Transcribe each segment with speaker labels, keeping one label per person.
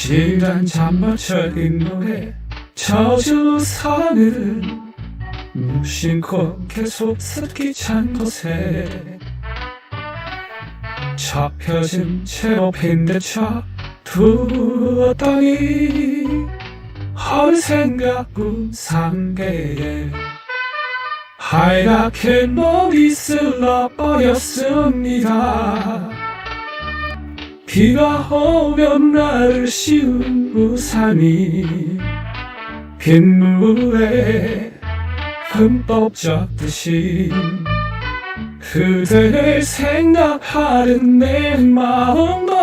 Speaker 1: 지난 잠마철인 노래 저주 사는 무심코 계속 습기 찬 곳에. 접혀진 채로 빈대쳐 두었더니 어느샌가 상계에 하얗게 목이 쓸러버렸습니다 비가 오면 나를 씌운 우산이 빗물에 흠뻑 젖듯이 그대를 생각하는 내 마음도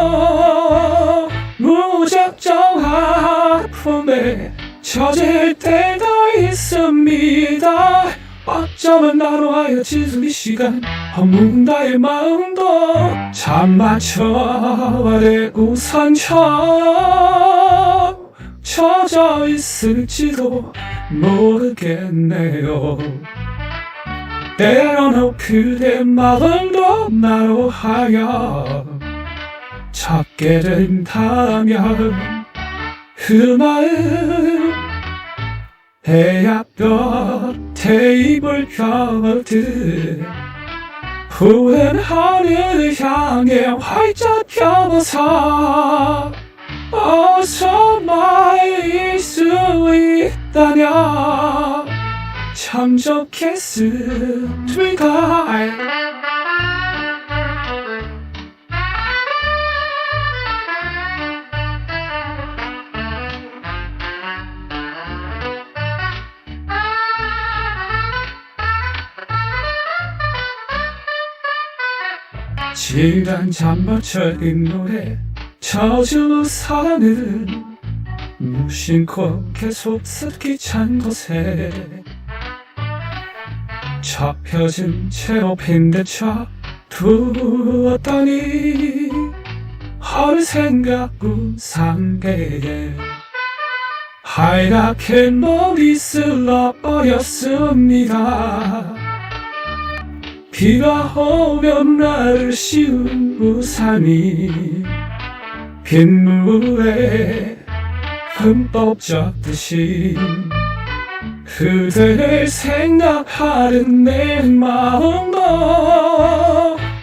Speaker 1: 무작정 아픔에 젖을 때가 있습니다 어쩌면 나로 하여 지수이 시간 허문 나의 마음도 잠 맞춰 내 우산처럼 젖어 있을지도 모르겠네요. 때로는 그대 마음도 나로 하여 찾게 된다면 그 마음 해약볕 테이블 펴듯 푸른 하늘을 향해 활짝 펴서 어서 나일 수 있다면 참 좋겠습니까 지난 잠마철인 노래 저주 사는 무심코 계속 습기 찬 곳에. 접혀진 채로 빈대쳐 두었더니 어느샌가 상계에. 하얗게 목이 쓸러버렸습니다 비가 오면 나를 씌운 우산이 빗물에 흠뻑 젖듯이 그대를 생각하는 내 마음도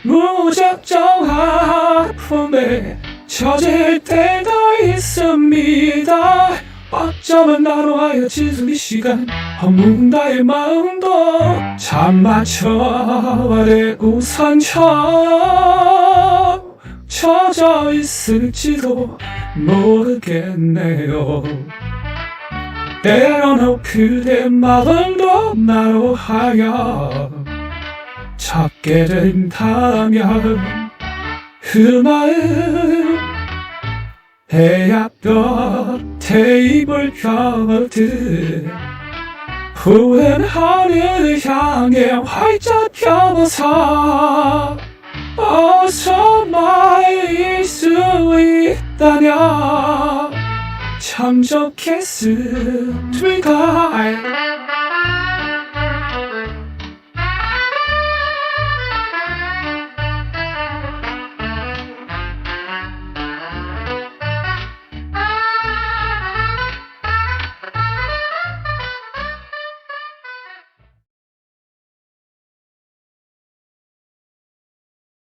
Speaker 1: 무작정 아픔에 젖을 때가 있습니다 어쩌면 나로 하여 지수이 시간 허문 나의 마음도 잠 맞춰 내 우산처럼 젖어 있을지도 모르겠네요. 때로는 그대 마음도 나로 하여 찾게 된다면 그 마음 해약볕 테이블 펴듯 푸른 하늘을 향해 활짝 펴서 어서 나일 수 있다면 참 좋겠습니까